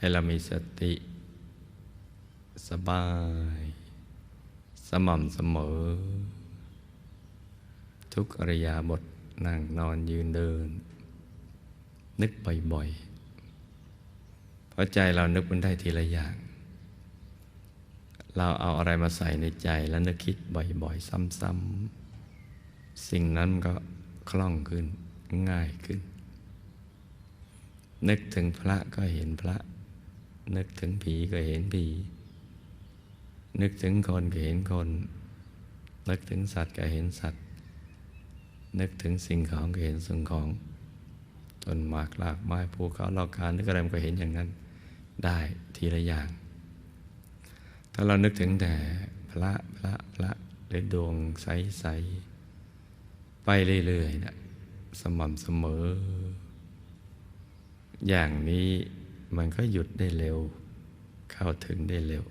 ให้เรามีสติ สบาย สม่ำเสมอ ทุกอริยาบทนั่งนอนยืนเดิน นึกบ่อยๆเพราะใจเรานึกมันได้ทีละอย่าง เราเอาอะไรมาใส่ในใจแล้วนึกคิดบ่อยๆ ซ้ำๆ สิ่งนั้นมันก็คล่องขึ้นง่ายขึ้น นึกถึงพระก็เห็นพระ นึกถึงผีก็เห็นผี นึกถึงคนก็เห็นคน นึกถึงสัตว์ก็เห็นสัตว์ นึกถึงสิ่งของก็เห็นสิ่งของต้นหมากหลากไม้ภูเขาลอกคานึกอะไรมันก็เห็นอย่างนั้น ได้ทีละอย่าง ถ้าเรานึกถึงแต่พระพระพระหรือดวงใสๆไปเรื่อยๆนะสม่ำเสมอ อย่างนี้ มันก็หยุดได้เร็ว เข้าถึงได้เร็ว